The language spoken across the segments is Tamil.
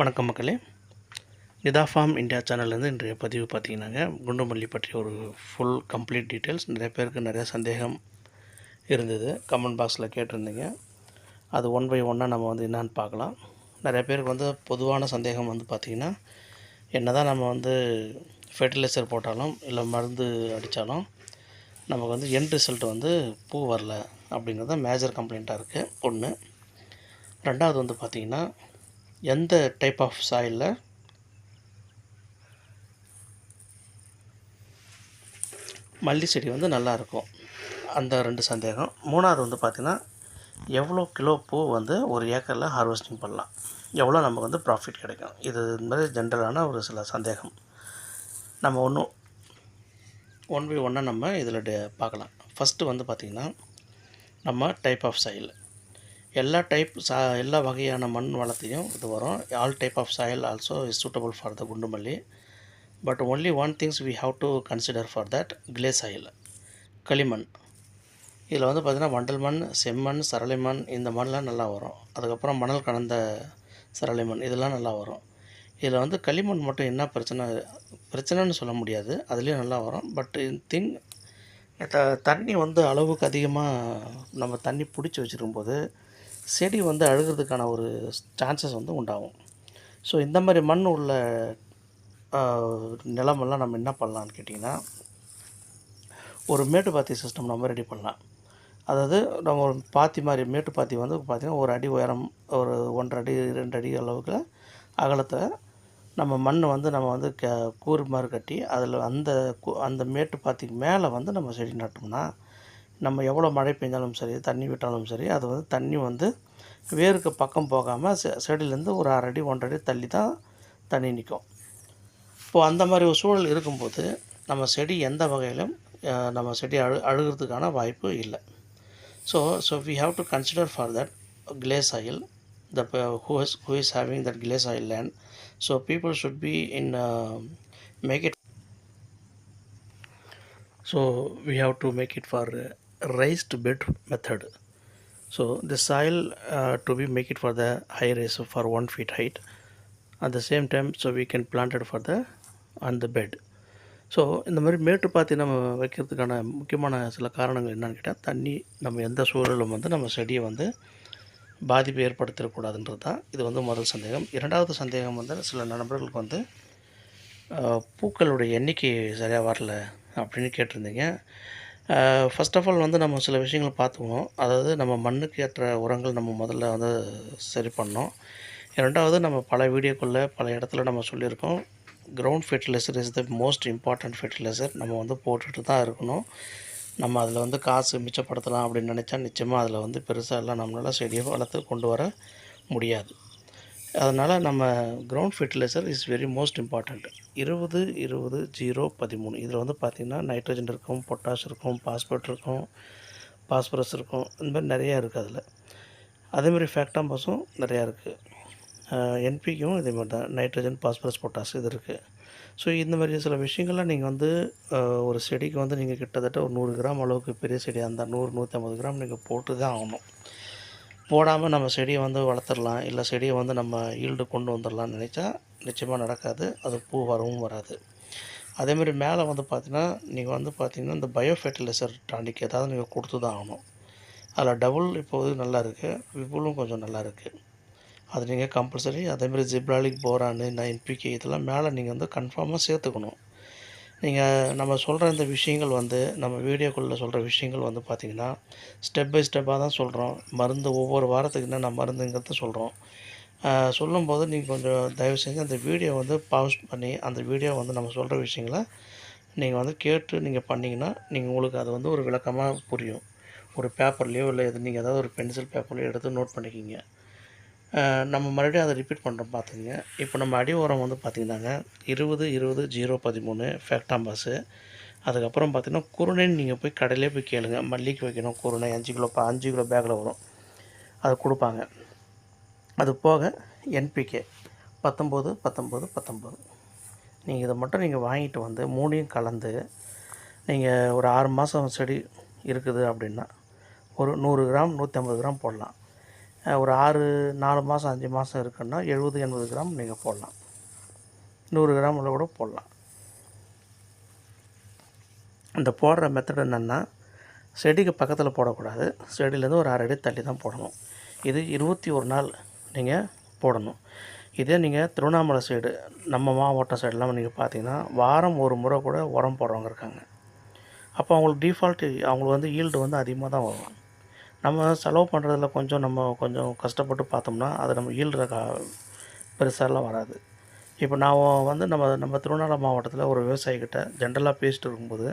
வணக்கம் மக்களே. நிதா ஃபார்ம் இந்தியா சேனல்லேருந்து இன்றைய பதிவு பார்த்தீங்கன்னாங்க. குண்டுமல்லி பற்றி ஒரு ஃபுல் கம்ப்ளீட் டீட்டெயில்ஸ் நிறைய பேருக்கு நிறைய சந்தேகம் இருந்தது. கமெண்ட் பாக்ஸில் கேட்டிருந்தீங்க. அது ஒன் பை ஒன்னாக நம்ம வந்து என்னான்னு பார்க்கலாம். நிறைய பேருக்கு வந்து பொதுவான சந்தேகம் வந்து பார்த்திங்கன்னா என்ன தான் நம்ம வந்து ஃபெர்டிலைசர் போட்டாலும் இல்லை மருந்து அடித்தாலும் நமக்கு வந்து என் ரிசல்ட் வந்து பூ வரல அப்படிங்கிறது தான் மேஜர் கம்ப்ளைண்ட்டாக இருக்குது ஒன்று ரெண்டாவது வந்து பார்த்திங்கன்னா எந்த டைப் ஆஃப் சாயிலில் மல்லி செடி வந்து நல்லாயிருக்கும் அந்த ரெண்டு சந்தேகம். மூணாவது வந்து பார்த்திங்கன்னா எவ்வளோ கிலோ பூ வந்து ஒரு ஏக்கரில் ஹார்வெஸ்டிங் பண்ணலாம்? எவ்வளோ நமக்கு வந்து ப்ராஃபிட் கிடைக்கும்? இது மாதிரி ஜென்ரலான ஒரு சில சந்தேகம். நம்ம ஒன்றும் ஒன் பை ஒன்னாக நம்ம இதில் பார்க்கலாம். ஃபஸ்ட்டு வந்து பார்த்திங்கன்னா நம்ம டைப் ஆஃப் சாயில் எல்லா டைப் சா எல்லா வகையான மண் வளத்தையும் இது வரும். All type of soil also is suitable for the குண்டுமல்லி but only one things we have to consider for that clay soil களிமண். இதில் வந்து பார்த்திங்கன்னா வண்டல் மண் செம்மண் சரளை மண் இந்த மண்லாம் நல்லா வரும். அதுக்கப்புறம் மணல் கலந்த சரளை மண் இதெல்லாம் நல்லா வரும். இதில் வந்து களிமண் மட்டும் என்ன பிரச்சனை பிரச்சனைன்னு சொல்ல முடியாது. அதுலேயும் நல்லா வரும். பட் திங் த தண்ணி வந்து அளவுக்கு அதிகமாக நம்ம தண்ணி பிடிச்சி வச்சுருக்கும்போது செடி வந்து அழுகிறதுக்கான ஒரு சான்சஸ் வந்து உண்டாகும். ஸோ இந்த மாதிரி மண் உள்ள நிலமெல்லாம் நம்ம என்ன பண்ணலான்னு கேட்டிங்கன்னா ஒரு மேட்டுப்பாத்தி சிஸ்டம் நம்ம ரெடி பண்ணலாம். அதாவது நம்ம ஒரு பாத்தி மாதிரி மேட்டுப்பாத்தி வந்து பார்த்திங்கன்னா ஒரு அடி உயரம் ஒரு ஒன்றரை அடி ரெண்டு அடி அளவுக்கு அகலத்தில் நம்ம மண் வந்து நம்ம வந்து க கூறு மாதிரி கட்டி அதில் அந்த கு- அந்த மேட்டுப்பாத்திக்கு மேலே வந்து நம்ம செடி நட்டோம்னா நம்ம எவ்வளோ மழை பெஞ்சாலும் சரி தண்ணி விட்டாலும் சரி அது வந்து தண்ணி வந்து வேருக்கு பக்கம் போகாமல் செ செடியிலேருந்து ஒரு அரை அடி ஒன்றரை அடி தள்ளி தான் தண்ணி நிற்கும் இப்போது அந்த மாதிரி ஒரு சூழல் இருக்கும்போது நம்ம செடி எந்த வகையிலும் நம்ம செடி அழு அழுகிறதுக்கான வாய்ப்பு இல்லை. So so we have to consider for that clay soil the pe- who is who is having that glaze soil land. So people should be in uh, make it. So we have to make it for uh, raised bed method. So the soil uh, to be make it for the high raise for one feet height. At the same time so we can plant it for the on the bed. So இந்த மாதிரி மேட்டு பாத்தி நம்ம வைக்கிறதுக்கான முக்கியமான சில காரணங்கள் என்னென்னு கேட்டால் தண்ணி நம்ம எந்த சூழலும் வந்து நம்ம செடியை வந்து பாதிப்பு ஏற்படுத்திடக்கூடாதுன்றது தான். இது வந்து முதல் சந்தேகம். இரண்டாவது சந்தேகம் வந்து சில நண்பர்களுக்கு வந்து பூக்களுடைய எண்ணிக்கை சரியாக வரல அப்படின்னு கேட்டிருந்தீங்க. ஃபர்ஸ்ட் ஆஃப் ஆல் வந்து நம்ம சில விஷயங்கள் பார்த்துக்கணும். அதாவது நம்ம மண்ணுக்கு ஏற்ற உரங்கள் நம்ம முதல்ல வந்து சரி பண்ணோம் இரண்டாவது நம்ம பல வீடியோக்குள்ளே பல இடத்துல நம்ம சொல்லியிருக்கோம் ground fertiliser is the most important fertiliser நம்ம வந்து போட்டுட்டு தான் இருக்கணும். நம்ம அதில் வந்து காசு மிச்சப்படுத்தலாம் அப்படின்னு நினச்சா நிச்சயமாக அதில் வந்து பெருசாக எல்லாம் நம்மளால் செடியை வளர்த்து கொண்டு வர முடியாது. அதனால் நம்ம ground fertiliser is very most important இருபது இருபது ஜீரோ பதிமூணு. இதில் வந்து பார்த்திங்கன்னா நைட்ரஜன் இருக்கும் பொட்டாஷ் இருக்கும் பாஸ்பேட் இருக்கும் பாஸ்பரஸ் இருக்கும். இந்த மாதிரி நிறையா இருக்குது அதில். அதேமாதிரி ஃபேக்டாம்பஸும் நிறையா இருக்குது. என்பிக்கும் இதே மாதிரி தான். நைட்ரஜன் பாஸ்பரஸ் பொட்டாஸ் இது இருக்குது. ஸோ இந்த மாதிரி சில விஷயங்கள்லாம் நீங்கள் வந்து ஒரு செடிக்கு வந்து நீங்கள் கிட்டத்தட்ட ஒரு நூறு கிராம் அளவுக்கு பெரிய செடியாக இருந்தால் நூறு நூற்றம்பது கிராம் நீங்கள் போட்டு தான் ஆகணும். போடாமல் நம்ம செடியை வந்து வளர்த்துடலாம். இல்லை செடியை வந்து நம்ம ஈல்டு கொண்டு வந்துடலாம்னு நினச்சா நிச்சயமாக நடக்காது. அது பூ வரவும் வராது. அதேமாரி மேலே வந்து பார்த்திங்கன்னா நீங்கள் வந்து பார்த்தீங்கன்னா இந்த பயோ ஃபெர்டிலைசர் டானிக் ஏதாவது நீங்கள் கொடுத்து தான் ஆகணும். அதில் டபுள் இப்போது நல்லா இருக்குது விபுலும் கொஞ்சம் நல்லா இருக்குது அது நீங்கள் கம்பல்சரி அதேமாரி ஜிப்ராலிக் போரானு என்பிகே இதெல்லாம் மேலே நீங்கள் வந்து கன்ஃபார்மாக சேர்த்துக்கணும். நீங்கள் நம்ம சொல்கிற இந்த விஷயங்கள் வந்து நம்ம வீடியோக்குள்ளே சொல்கிற விஷயங்கள் வந்து பார்த்திங்கன்னா ஸ்டெப் பை ஸ்டெப்பாக தான் சொல்கிறோம் மருந்து ஒவ்வொரு வாரத்துக்கு என்னென்ன மருந்துங்கிறத சொல்கிறோம் சொல்லும்போது நீங்கள் கொஞ்சம் தயவு செஞ்சு அந்த வீடியோ வந்து பாஸ் பண்ணி அந்த வீடியோ வந்து நம்ம சொல்கிற விஷயங்களை நீங்கள் வந்து கேட்டு நீங்கள் பண்ணிங்கன்னா நீங்கள் உங்களுக்கு அது வந்து ஒரு விளக்கமாக புரியும். ஒரு பேப்பர்லேயோ இல்லை எது நீங்கள் ஏதாவது ஒரு பென்சில் பேப்பர்லையோ எடுத்து நோட் பண்ணிக்கிங்க. நம்ம மறுபடியும் அதை ரிப்பீட் பண்ணுறோம் பார்த்துங்க இப்போ நம்ம அடி உரம் வந்து பார்த்திங்கன்னாங்க இருபது இருபது ஜீரோ பதிமூணு ஃபேக்டாம்பாஸு அதுக்கப்புறம் பார்த்திங்கன்னா குருணைன்னு நீங்கள் போய் கடையிலே போய் கேளுங்க. மல்லிக்கு வைக்கணும் குருணை அஞ்சு கிலோ இப்போ அஞ்சு கிலோ பேக்கில் வரும். அது கொடுப்பாங்க. அது போக என்பிகே பத்தொம்போது பத்தொம்போது பத்தொம்போது. நீங்கள் இதை மட்டும் நீங்கள் வாங்கிட்டு வந்து மூணையும் கலந்து நீங்கள் ஒரு ஆறு மாதம் செடி இருக்குது அப்படின்னா ஒரு நூறு கிராம் நூற்றி ஐம்பது கிராம் போடலாம். ஒரு ஆறு நாலு மாதம் அஞ்சு மாதம் இருக்குன்னா எழுபது எண்பது கிராம் நீங்கள் போடலாம். நூறு கிராம் உள்ள கூட போடலாம். இந்த போடுற மெத்தட் என்னென்னா செடிக்கு பக்கத்தில் போடக்கூடாது. செடியிலேருந்து ஒரு அரை அடி தள்ளி தான் போடணும். இது இருபத்தி ஒரு நாள் நீங்கள் போடணும். இதே நீங்கள் திருவண்ணாமலை சைடு நம்ம மாவட்டம் சைடெலாம் நீங்கள் பார்த்தீங்கன்னா வாரம் ஒரு முறை கூட உரம் போடுறவங்க இருக்காங்க. அப்போ அவங்களுக்கு டிஃபால்ட்டு அவங்களுக்கு வந்து ஈல்டு வந்து அதிகமாக தான் வரும். நம்ம செலவு பண்ணுறதுல கொஞ்சம் நம்ம கொஞ்சம் கஷ்டப்பட்டு பார்த்தோம்னா அது நம்ம ஈல்டு கா பெருசாலாம் வராது. இப்போ நான் வந்து நம்ம நம்ம திருவண்ணாமலை மாவட்டத்தில் ஒரு விவசாயிக்கிட்ட ஜென்ரலாக பேசிட்டு இருக்கும்போது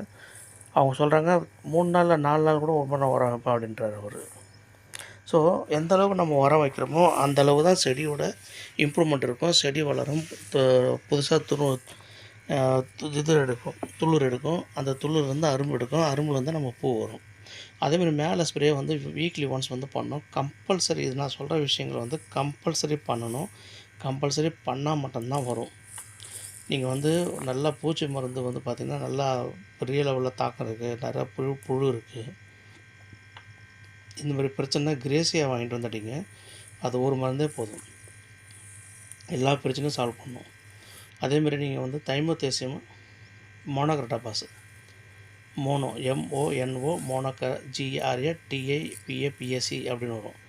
அவங்க சொல்கிறாங்க மூணு நாளில் நாலு நாள் கூட ஒவ்வொன்றா உரம் வைப்பேன் அப்படின்றாரு அவர். ஸோ எந்த அளவுக்கு நம்ம உரம் வைக்கிறோமோ அந்த அளவு தான் செடியோட இம்ப்ரூவ்மெண்ட் இருக்கும். செடி வளரும் புதுசாக துரு இது எடுக்கும் துளிர் எடுக்கும். அந்த துளிர் வந்து அரும்பு எடுக்கும். அரும்புலேருந்து வந்து நம்ம பூ வரும். அதேமாதிரி மேலே ஸ்ப்ரே வந்து வீக்லி ஒன்ஸ் வந்து பண்ணணும். கம்பல்சரி இது நான் சொல்கிற விஷயங்கள் வந்து கம்பல்சரி பண்ணணும். கம்பல்சரி பண்ணால் மட்டும்தான் வரும். நீங்கள் வந்து நல்லா பூச்சி மருந்து வந்து பார்த்திங்கன்னா நல்லா பெரிய லெவலில் தாக்கம் இருக்குது நிறையா புழு புழு இருக்குது இந்த மாதிரி பிரச்சனை கிரேசியாக வாங்கிட்டு வந்துட்டீங்க. அது ஒரு மருந்தே போதும். எல்லா பிரச்சனையும் சால்வ் பண்ணும். அதேமாரி நீங்கள் வந்து தைமோத்தேசியம் monocrotophos mono M O N O மோனோக G R A D I P A P S C அப்படின்னு வரும்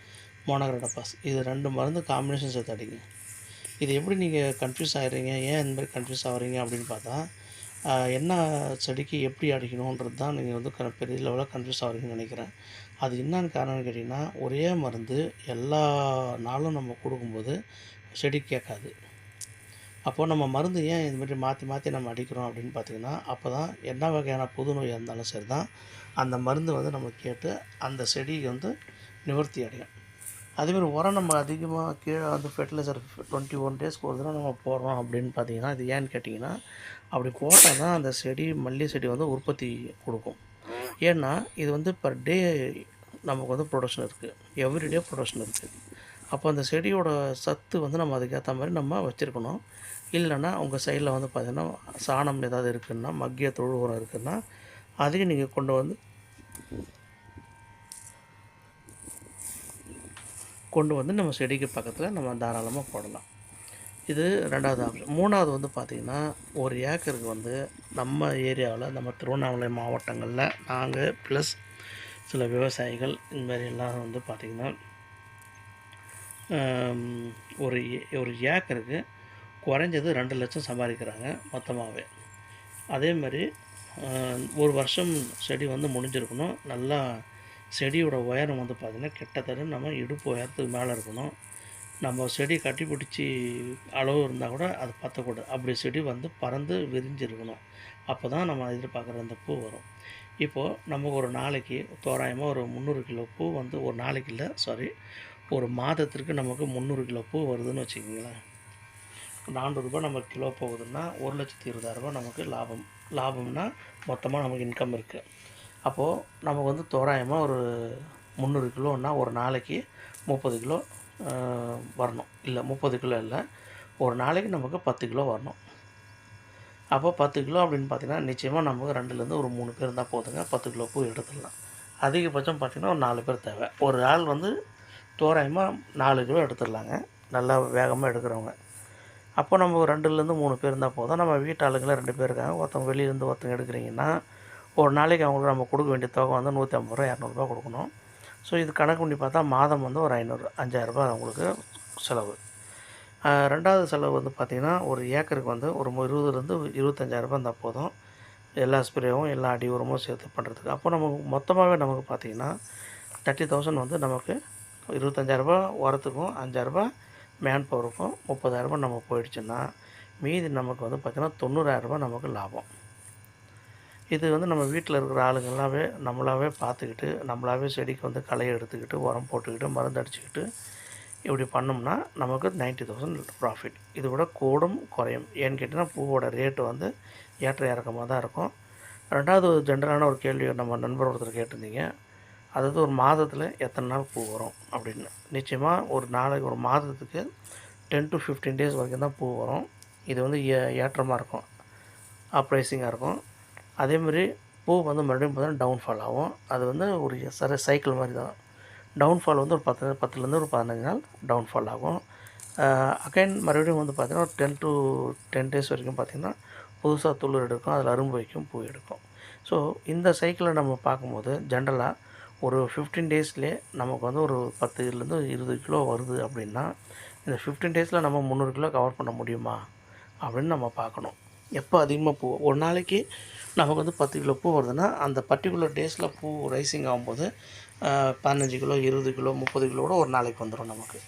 மோனோக்ரட்டாபாஸ் இது ரெண்டு மருந்து காம்பினேஷன் சேர்த்து அடிங்க. இது எப்படி நீங்கள் கன்ஃபியூஸ் ஆகிறீங்க ஏன் இந்த மாதிரி கன்ஃபியூஸ் ஆகிறீங்க அப்படின்னு பார்த்தா என்ன செடிக்கு எப்படி அடிக்கணுன்றது தான் நீங்கள் வந்து க- பெரிய லெவலில் கன்ஃபியூஸ் ஆகிறீங்கன்னு நினைக்கிறேன். அது என்னன்னு காரணம்னு கேட்டிங்கன்னா ஒரே மருந்து எல்லா நாளும் நம்ம கொடுக்கும்போது செடி கேட்காது. அப்போது நம்ம மருந்து ஏன் இது மாதிரி மாற்றி மாற்றி நம்ம அடிக்கிறோம் அப்படின்னு பார்த்தீங்கன்னா அப்போ தான் என்ன வகையான புது நோய் இருந்தாலும் சரி தான் அந்த மருந்து வந்து நம்ம கேட்டு அந்த செடிக்கு வந்து நிவர்த்தி அடையும். அதேமாதிரி உரம் நம்ம அதிகமாக கீழே வந்து ஃபெர்டிலைசர் டுவெண்ட்டி ஒன் டேஸ்க்கு ஒரு தடவை நம்ம போடுறோம் அப்படின்னு பார்த்தீங்கன்னா இது ஏன்னு கேட்டிங்கன்னா அப்படி போட்டால் தான் அந்த செடி மல்லி செடி வந்து உற்பத்தி கொடுக்கும். ஏன்னா இது வந்து பர் டே நமக்கு வந்து ப்ரொடக்ஷன் இருக்குது எவ்ரிடே ப்ரொடக்ஷன் இருக்குது அப்போ அந்த செடியோட சத்து வந்து நம்ம அதுக்கேற்ற மாதிரி நம்ம வச்சுருக்கணும். இல்லைன்னா உங்கள் சைடில் வந்து பார்த்தீங்கன்னா சாணம் ஏதாவது இருக்குதுன்னா மக்கிய தொழு உரம் இருக்குதுன்னா அதையும் நீங்கள் கொண்டு வந்து கொண்டு வந்து நம்ம செடிக்கு பக்கத்தில் நம்ம தாராளமாக போடலாம். இது ரெண்டாவது ஆப்ஷன். மூணாவது வந்து பார்த்திங்கன்னா ஒரு ஏக்கருக்கு வந்து நம்ம ஏரியாவில் நம்ம திருவண்ணாமலை மாவட்டங்களில் நாங்கள் ப்ளஸ் சில விவசாயிகள் இந்த மாதிரி வந்து பார்த்திங்கன்னா ஒரு ஏ- ஒரு ஏக்கருக்கு குறைஞ்சது ரெண்டு லட்சம் சம்பாதிக்கிறாங்க மொத்தமாகவே அதே மாதிரி ஒரு வருஷம் செடி வந்து முடிஞ்சிருக்கணும். நல்லா செடியோட உயரம் வந்து பார்த்திங்கன்னா கிட்டத்தட்ட நம்ம இடுப்பு உயரத்துக்கு மேலே இருக்கணும். நம்ம செடி கட்டி பிடிச்சி அளவு இருந்தால் கூட அது பற்றக்கூடாது அப்படி செடி வந்து பறந்து விரிஞ்சிருக்கணும். அப்போ தான் நம்ம எதிர்பார்க்குற அந்த பூ வரும். இப்போது நமக்கு ஒரு நாளைக்கு தோராயமாக ஒரு முந்நூறு கிலோ பூ வந்து ஒரு நாளைக்கு இல்லை சாரி ஒரு மாதத்திற்கு நமக்கு முந்நூறு கிலோ பூ வருதுன்னு வச்சுக்கோங்களேன். நானூறுரூபா நமக்கு கிலோ போகுதுன்னா ஒரு லட்சத்தி இருபதாயிரரூபா நமக்கு லாபம். லாபம்னா மொத்தமாக நமக்கு இன்கம் இருக்குது அப்போது நமக்கு வந்து தோராயமாக ஒரு முந்நூறு கிலோன்னா ஒரு நாளைக்கு முப்பது கிலோ வரணும். இல்லை முப்பது கிலோ இல்லை ஒரு நாளைக்கு நமக்கு பத்து கிலோ வரணும். அப்போ பத்து கிலோ அப்படின்னு பார்த்தீங்கன்னா நிச்சயமாக நமக்கு ரெண்டுலேருந்து ஒரு மூணு பேர் இருந்தால் போதுங்க. பத்து கிலோ பூ எடுத்துடலாம். அதிகபட்சம் பார்த்திங்கன்னா ஒரு நாலு பேர் தேவை. ஒரு ஆள் வந்து தோராயமாக நாலு கிலோ எடுத்துடலாங்க. நல்லா வேகமாக எடுக்கிறவங்க. அப்போ நம்ம ஒரு ரெண்டுலேருந்து மூணு பேர் இருந்தால் போதும். நம்ம வீட்டு ஆளுங்களே ரெண்டு பேர் இருக்காங்க. ஒருத்தவங்க வெளியிலேருந்து ஒருத்தவங்க எடுக்கிறீங்கன்னா ஒரு நாளைக்கு அவங்களுக்கு நம்ம கொடுக்க வேண்டிய தொகை வந்து நூற்றி ஐம்பது ரூபா இரநூறுபா கொடுக்கணும். ஸோ இது கணக்கு பண்ணி பார்த்தா மாதம் வந்து ஒரு ஐநூறு அஞ்சாயிரரூபா அவங்களுக்கு செலவு. ரெண்டாவது செலவு வந்து பார்த்திங்கன்னா ஒரு ஏக்கருக்கு வந்து ஒரு இருபதுலேருந்து இருபத்தஞ்சாயிரரூபா இருந்தால் போதும். எல்லா ஸ்ப்ரேவும் எல்லா அடி உரமும் சேர்த்து பண்ணுறதுக்கு. அப்போ நமக்கு மொத்தமாகவே நமக்கு பார்த்திங்கன்னா தேர்ட்டி தௌசண்ட் வந்து நமக்கு இருபத்தஞ்சாயிரரூபா உரத்துக்கும் அஞ்சாயிரரூபா மேன் பவருக்கும் முப்பதாயிரரூபா நம்ம போயிடுச்சுன்னா மீதி நமக்கு வந்து பார்த்திங்கன்னா தொண்ணூறாயிரரூபா நமக்கு லாபம். இது வந்து நம்ம வீட்டில் இருக்கிற ஆளுங்களாவே நம்மளாவே பார்த்துக்கிட்டு நம்மளாவே செடிக்கு வந்து களையை எடுத்துக்கிட்டு உரம் போட்டுக்கிட்டு மருந்து அடிச்சுக்கிட்டு இப்படி பண்ணோம்னா நமக்கு நைன்ட்டி தௌசண்ட் ப்ராஃபிட் இது விட கூடும் குறையும். ஏன்னு கேட்டிங்கன்னா பூவோட ரேட்டு வந்து ஏற்ற இறக்கமாக தான் இருக்கும். ரெண்டாவது ஒரு ஜென்ரலான ஒரு கேள்வி நம்ம நண்பர் ஒருத்தர் கேட்டிருந்தீங்க. அதாவது ஒரு மாதத்தில் எத்தனை நாள் பூ வரும் அப்படின்னு. நிச்சயமாக ஒரு நாளைக்கு ஒரு மாதத்துக்கு டென் டு ஃபிஃப்டீன் டேஸ் வரைக்கும் தான் பூ வரும். இது வந்து ஏ ஏற்றமாக இருக்கும். அப்ரைசிங்காக இருக்கும். அதேமாதிரி பூ வந்து மறுபடியும் பார்த்தீங்கன்னா டவுன்ஃபால் ஆகும். அது வந்து ஒரு சரி சைக்கிள் மாதிரி தான். டவுன்ஃபால் வந்து ஒரு பத்து பத்துலேருந்து ஒரு பதினஞ்சு நாள் டவுன்ஃபால் ஆகும். அகைன் மறுபடியும் வந்து பார்த்திங்கன்னா ஒரு டென் டு டென் டேஸ் வரைக்கும் பார்த்திங்கன்னா புதுசாக துளிர் எடுக்கும். அதில் அரும்பு வைக்கும் பூ எடுக்கும். ஸோ இந்த சைக்கிளை நம்ம பார்க்கும்போது ஜென்ரலாக ஒரு ஃபிஃப்டீன் டேஸ்லேயே நமக்கு வந்து ஒரு பத்துலேருந்து இருபது கிலோ வருது அப்படின்னா இந்த ஃபிஃப்டீன் டேஸில் நம்ம முந்நூறு கிலோ கவர் பண்ண முடியுமா? அப்படின்னு நம்ம பார்க்கணும். எப்போ அதிகமாக பூ ஒரு நாளைக்கு நமக்கு வந்து பத்து கிலோ பூ வருதுன்னா அந்த பர்டிகுலர் டேஸில் பூ ரைசிங் ஆகும்போது பதினஞ்சு கிலோ இருபது கிலோ முப்பது கிலோ கூட ஒரு நாளைக்கு வந்துடும் நமக்கு.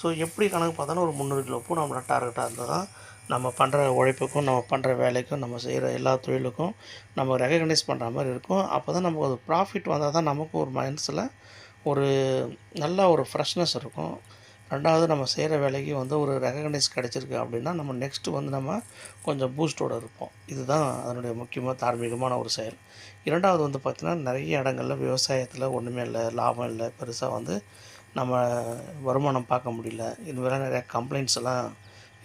ஸோ எப்படி கணக்கு பார்த்தாலும் ஒரு முந்நூறு கிலோ பூ நம்மளோட டார்கெட்டாக இருந்தால் தான் நம்ம பண்ணுற உழைப்புக்கும் நம்ம பண்ணுற வேலைக்கும் நம்ம செய்கிற எல்லா தொழிலுக்கும் நம்ம ரெகக்னைஸ் பண்ணுற மாதிரி இருக்கும். அப்போ தான் நமக்கு ஒரு ப்ராஃபிட் வந்தால் தான் நமக்கும் ஒரு மைண்ட்ஸில் ஒரு நல்ல ஒரு ஃப்ரெஷ்னஸ் இருக்கும். ரெண்டாவது நம்ம செய்கிற வேலைக்கு வந்து ஒரு ரெகக்னைஸ் கிடச்சிருக்கு அப்படின்னா நம்ம நெக்ஸ்ட்டு வந்து நம்ம கொஞ்சம் பூஸ்டோடு இருப்போம். இதுதான் அதனுடைய முக்கியமாக தார்மீகமான ஒரு செயல். இரண்டாவது வந்து பார்த்திங்கன்னா நிறைய இடங்களில் விவசாயத்தில் ஒன்றுமே இல்லை லாபம் இல்லை. பெருசாக வந்து நம்ம வருமானம் பார்க்க முடியல. இது நிறையா கம்ப்ளைண்ட்ஸ் எல்லாம்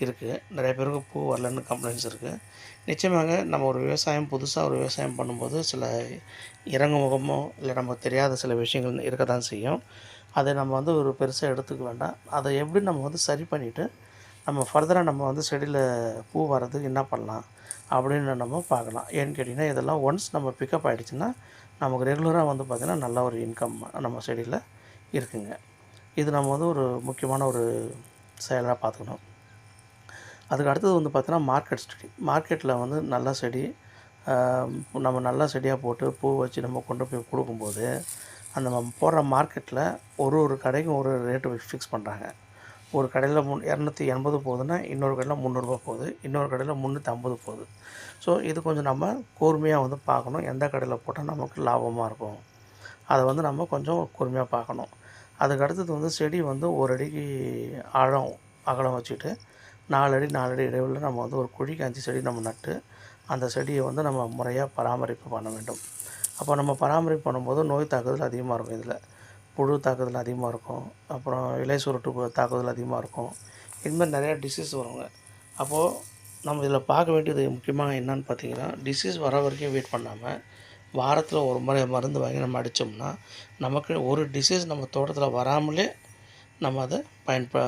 இருக்குது நிறைய பேருக்கு பூ வரலன்னு கம்ப்ளைண்ட்ஸ் இருக்குது நிச்சயமாக நம்ம ஒரு விவசாயம் புதுசாக ஒரு விவசாயம் பண்ணும்போது சில இறங்குமுகமோ இல்லை நமக்கு தெரியாத சில விஷயங்கள் இருக்க தான் செய்யும். அதை நம்ம வந்து ஒரு பெருசாக எடுத்துக்க வேண்டாம். அதை எப்படி நம்ம வந்து சரி பண்ணிவிட்டு நம்ம ஃபர்தராக நம்ம வந்து செடியில் பூ வர்றதுக்கு என்ன பண்ணலாம் அப்படின்னு நம்ம பார்க்கலாம். ஏன்னு கேட்டிங்கன்னா இதெல்லாம் ஒன்ஸ் நம்ம பிக்கப் ஆகிடுச்சுன்னா நமக்கு ரெகுலராக வந்து பார்த்திங்கன்னா நல்ல ஒரு இன்கம் நம்ம செடியில் இருக்குங்க. இது நம்ம வந்து ஒரு முக்கியமான ஒரு செயலாக பார்த்துக்கணும். அதுக்கு அடுத்தது வந்து பார்த்தீங்கன்னா மார்க்கெட் ஸ்டடி மார்க்கெட்டில் வந்து நல்ல செடி நம்ம நல்ல செடியாக போட்டு பூ வச்சு நம்ம கொண்டு போய் கொடுக்கும்போது அந்த நம்ம போடுற மார்க்கெட்டில் ஒரு ஒரு கடைக்கும் ஒரு ரேட்டு ஃபிக்ஸ் பண்ணுறாங்க ஒரு கடையில் முன் இரநூத்தி எண்பது போகுதுன்னா இன்னொரு கடையில் முந்நூறுபா போகுது இன்னொரு கடையில் முந்நூற்றி ஐம்பது போகுது. ஸோ இது கொஞ்சம் நம்ம கூர்மையாக வந்து பார்க்கணும் எந்த கடையில் போட்டால் நமக்கு லாபமாக இருக்கும். அதை வந்து நம்ம கொஞ்சம் கூர்மையாக பார்க்கணும். அதுக்கு அடுத்தது வந்து செடி வந்து ஒரு அடிக்கு ஆழம் அகலம் வச்சுட்டு நாலடி நாலடி இடைவெளியில் நம்ம வந்து ஒரு குழிக்கு அஞ்சு செடி நம்ம நட்டு அந்த செடியை வந்து நம்ம முறையாக பராமரிப்பு பண்ண வேண்டும். அப்போ நம்ம பராமரிப்பு பண்ணும்போது நோய் தாக்குதல் அதிகமாக இருக்கும் இதில். புழு தாக்குதல் அதிகமாக இருக்கும். அப்புறம் இலை சுருட்டு தாக்குதல் அதிகமாக இருக்கும். இதுமாதிரி நிறையா டிசீஸ் வருங்க. அப்போது நம்ம இதில் பார்க்க வேண்டியது முக்கியமாக என்னன்னு பார்த்தீங்கன்னா டிசீஸ் வர வரைக்கும் வெயிட் பண்ணாமல் வாரத்தில் ஒரு முறை மருந்து வாங்கி நம்ம அடித்தோம்னா நமக்கு ஒரு டிசீஸ் நம்ம தோட்டத்தில் வராமலே நம்ம அதை பயன்ப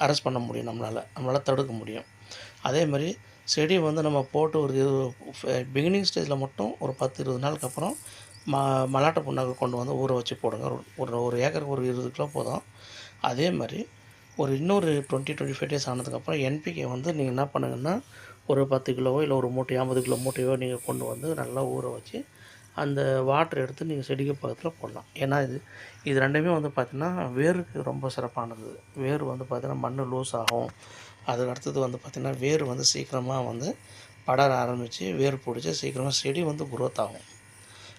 அரெஸ்ட் பண்ண முடியும் நம்மளால். நம்மளால் தடுக்க முடியும். அதே மாதிரி செடி வந்து நம்ம போட்டு ஒரு பிகினிங் ஸ்டேஜில் மட்டும் ஒரு பத்து இருபது நாளுக்கு அப்புறம் ம மலாட்டை புண்ணாக்கு கொண்டு வந்து ஊற வச்சு போடுங்க. ஒரு- ஒரு ஒரு ஏக்கருக்கு ஒரு இருபது கிலோ போதும். அதே மாதிரி ஒரு இன்னொரு டுவெண்ட்டி டுவெண்ட்டி ஃபைவ் டேஸ் ஆனதுக்கப்புறம் என்பிகே வந்து நீங்கள் என்ன பண்ணுங்கன்னா ஒரு பத்து கிலோவோ இல்லை ஒரு மூட்டை ஐம்பது கிலோ மூட்டையோ நீங்கள் கொண்டு வந்து நல்லா ஊற வச்சு அந்த வாட்டர் எடுத்து நீங்கள் செடிக்கு பக்கத்தில் போடலாம். ஏன்னா இது இது ரெண்டுமே வந்து பார்த்திங்கன்னா வேருக்கு ரொம்ப சிறப்பானது. வேர் வந்து பார்த்திங்கன்னா மண் லூஸ் ஆகும். அதுக்கு அடுத்தது வந்து பார்த்திங்கன்னா வேர் வந்து சீக்கிரமாக வந்து படர ஆரம்பித்து வேர் பிடிச்சி சீக்கிரமாக செடி வந்து குரோத் ஆகும்.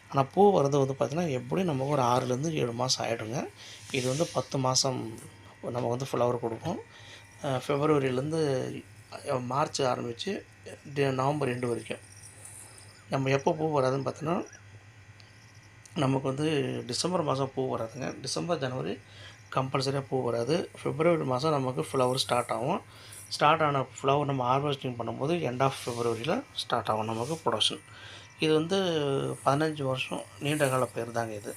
ஆனால் பூ வரது வந்து பார்த்திங்கன்னா எப்படியும் நமக்கு ஒரு ஆறுலேருந்து ஏழு மாதம் ஆகிடுங்க இது வந்து பத்து மாதம் நம்ம வந்து ஃப்ளவர் கொடுக்கும். ஃபெப்ரவரியிலேருந்து மார்ச் ஆரம்பித்து நவம்பர் ரெண்டு வரைக்கும். நம்ம எப்போ பூ வராதுன்னு பார்த்தோன்னா நமக்கு வந்து டிசம்பர் மாதம் பூ வராதுங்க. டிசம்பர் ஜனவரி கம்பல்சரியாக பூ வராது. ஃபிப்ரவரி மாதம் நமக்கு ஃப்ளவர் ஸ்டார்ட் ஆகும். ஸ்டார்ட் ஆன ஃப்ளவர் நம்ம ஹார்வெஸ்டிங் பண்ணும்போது எண்ட் ஆஃப் பிப்ரவரியில் ஸ்டார்ட் ஆகும் நமக்கு ப்ரொடக்ஷன் இது வந்து பதினஞ்சு வருஷம் நீண்ட கால பயிர் தாங்க இது.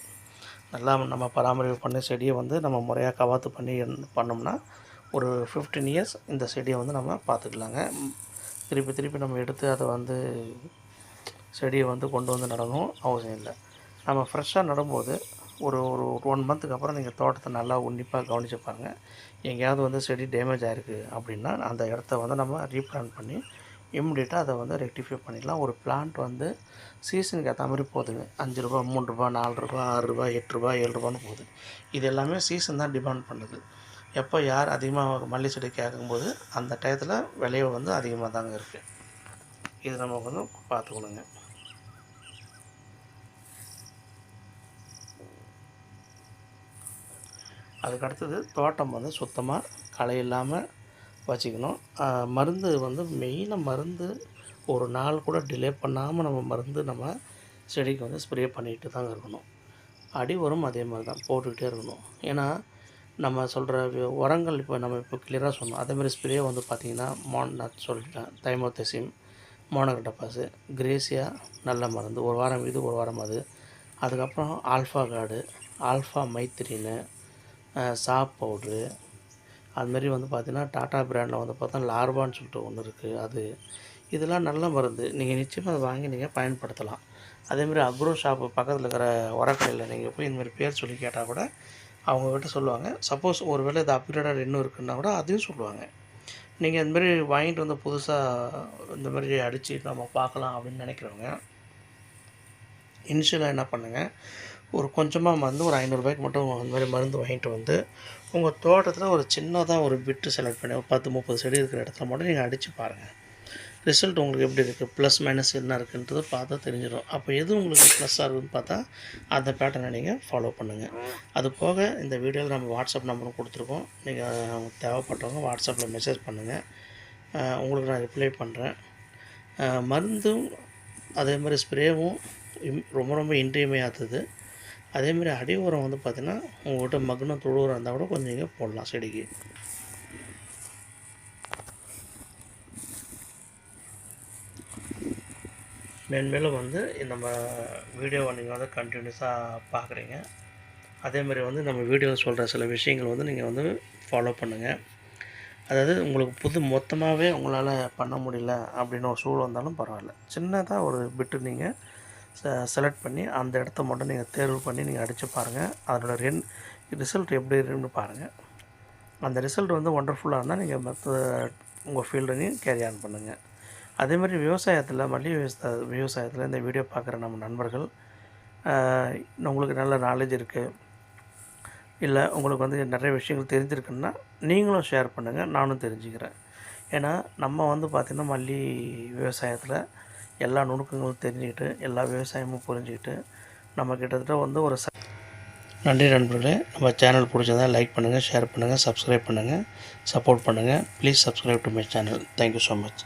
நல்லா நம்ம பராமரிப்பு பண்ணி செடியை வந்து நம்ம முறையாக கவாத்து பண்ணி பண்ணோம்னா ஒரு ஃபிஃப்டீன் இயர்ஸ் இந்த செடியை வந்து நம்ம பார்த்துக்கலாங்க. திருப்பி திருப்பி நம்ம எடுத்து அதை வந்து செடியை வந்து கொண்டு வந்து நடணும் அவசியம் இல்லை. நம்ம ஃப்ரெஷ்ஷாக நடும்போது ஒரு ஒரு ஒன் மந்த்துக்கு அப்புறம் நீங்கள் தோட்டத்தை நல்லா உன்னிப்பாக கவனிச்சு பாருங்கள் எங்கேயாவது வந்து செடி டேமேஜ் ஆகிருக்கு அப்படின்னா அந்த இடத்த வந்து நம்ம ரீப்ளான் பண்ணி இம்மிடியட்டாக அதை வந்து ரெக்டிஃபை பண்ணிடலாம். ஒரு பிளான்ட் வந்து சீசனுக்கு ஏற்ற மாதிரி போகுதுங்க அஞ்சு ரூபா மூணு ரூபா நாலு ரூபா ஆறு ரூபா எட்டு ரூபா ஏழு ரூபான்னு போகுது. இது எல்லாமே சீசன் தான் டிமாண்ட் பண்ணுது. எப்போ யார் அதிகமாக மல்லி செடி கேட்கும்போது அந்த டயத்தில் விலையை வந்து அதிகமாக தாங்க இருக்குது இது நம்ம வந்து பார்த்துக்கணுங்க. அதுக்கு அடுத்தது தோட்டம் வந்து சுத்தமாக களை இல்லாமல் வச்சுக்கணும் மருந்து வந்து மெயினாக மருந்து ஒரு நாள் கூட டிலே பண்ணாமல் நம்ம மருந்து நம்ம செடிக்கு வந்து ஸ்ப்ரே பண்ணிகிட்டு தாங்க இருக்கணும். அடி உரம் அதே மாதிரி தான் போட்டுக்கிட்டே இருக்கணும். ஏன்னா நம்ம சொல்கிற உரங்கள் இப்போ நம்ம இப்போ கிளியராக சொன்னோம். அதேமாதிரி ஸ்ப்ரே வந்து பார்த்திங்கன்னா மோன் நான் சொல்லிட்டேன் தைமோத்தெசிம் மோனகட்டப்பாசு கிரேசியா நல்ல மருந்து. ஒரு வாரம் இது ஒரு வாரம் அது. அதுக்கப்புறம் ஆல்ஃபா கார்டு ஆல்ஃபா மைத்திரின்னு சாப் பவுட்ரு அதுமாரி வந்து பார்த்திங்கன்னா டாட்டா பிராண்டில் வந்து பார்த்தா லார்வான்னு சொல்லிட்டு ஒன்று இருக்குது அது. இதெல்லாம் நல்ல மருந்து. நீங்கள் நிச்சயமாக அதை வாங்கி நீங்கள் பயன்படுத்தலாம். அதேமாதிரி அக்ரோ ஷாப்பு பக்கத்தில் இருக்கிற உரக்கடையில் நீங்கள் போய் இந்தமாரி பேர் சொல்லி கேட்டால் கூட அவங்கக்கிட்ட சொல்லுவாங்க. சப்போஸ் ஒரு வேளை இது அப்கிரேடாக இன்னும் இருக்குன்னா கூட அதையும் சொல்லுவாங்க. நீங்கள் இந்தமாரி வாங்கிட்டு வந்து புதுசாக இந்த மாதிரி அடித்து நம்ம பார்க்கலாம் அப்படின்னு நினைக்கிறவங்க இனிஷியலாக என்ன பண்ணுங்கள் ஒரு கொஞ்சமாக வந்து ஒரு ஐநூறுரூபாய்க்கு மட்டும் அந்த மாதிரி மருந்து வாங்கிட்டு வந்து உங்கள் தோட்டத்தில் ஒரு சின்னதாக ஒரு பிட்டு செலக்ட் பண்ணி ஒரு பத்து முப்பது செடி இருக்கிற இடத்துல மட்டும் நீங்கள் அடித்து பாருங்கள் ரிசல்ட் உங்களுக்கு எப்படி இருக்குது ப்ளஸ் மைனஸ் என்ன இருக்குன்றது பார்த்தா தெரிஞ்சிடும். அப்போ எது உங்களுக்கு ப்ளஸ்ஸாக இருக்குதுன்னு பார்த்தா அந்த பேட்டர்னை நீங்கள் ஃபாலோ பண்ணுங்கள் அது போக இந்த வீடியோவில் நம்ம வாட்ஸ்அப் நம்பரும் கொடுத்துருக்கோம். நீங்கள் தேவைப்பட்டவங்க வாட்ஸ்அப்பில் மெசேஜ் பண்ணுங்கள் உங்களுக்கு நான் ரிப்ளை பண்ணுறேன் மருந்தும் அதே மாதிரி ஸ்ப்ரேவும் இம்- ரொம்ப ரொம்ப இன்றியமையாதது. அதேமாதிரி அடி உரம் வந்து பார்த்திங்கன்னா உங்கள்கிட்ட மக்னம் தொழு உரம் இருந்தால் கூட கொஞ்சம் நீங்கள் போடலாம் செடிக்கு. மேன்மேலும் வந்து நம்ம வீடியோவை நீங்கள் வந்து கண்டினியூஸாக பார்க்குறீங்க அதேமாதிரி வந்து நம்ம வீடியோவில் சொல்கிற சில விஷயங்கள் வந்து நீங்கள் வந்து ஃபாலோ பண்ணுங்கள் அதாவது உங்களுக்கு புது மொத்தமாகவே உங்களால் பண்ண முடியல அப்படின்னு ஒரு சூழல் வந்தாலும் பரவாயில்ல. சின்னதாக ஒரு பிட்டு நீங்கள் செலக்ட் பண்ணி அந்த இடத்த மட்டும் நீங்கள் தேர்வு பண்ணி நீங்கள் அடித்து பாருங்கள் அதனோட ரென் ரிசல்ட் எப்படி இருக்குன்னு பாருங்கள் அந்த ரிசல்ட் வந்து ஒண்டர்ஃபுல்லாக இருந்தால் நீங்கள் மற்ற உங்கள் ஃபீல்டையும் கேரி ஆன் பண்ணுங்கள் அதே மாதிரி விவசாயத்தில் மல்லிகை விவசாய விவசாயத்தில் இந்த வீடியோ பார்க்குற நம்ம நண்பர்கள் உங்களுக்கு நல்ல நாலேஜ் இருக்குது இல்லை உங்களுக்கு வந்து நிறைய விஷயங்கள் தெரிஞ்சிருக்குன்னா நீங்களும் ஷேர் பண்ணுங்கள் நானும் தெரிஞ்சுக்கிறேன். ஏன்னா நம்ம வந்து பார்த்திங்கன்னா மல்லி விவசாயத்தில் எல்லா நுணுக்கங்களும் தெரிஞ்சுக்கிட்டு எல்லா விவசாயமும் புரிஞ்சுக்கிட்டு நம்ம கிட்டத்தட்ட வந்து ஒரு ச நன்றி நண்பர்களே. நம்ம சேனல் பிடிச்சதா லைக் பண்ணுங்கள் ஷேர் பண்ணுங்கள் சப்ஸ்கிரைப் பண்ணுங்கள் சப்போர்ட் பண்ணுங்கள் please subscribe to my channel thank you so much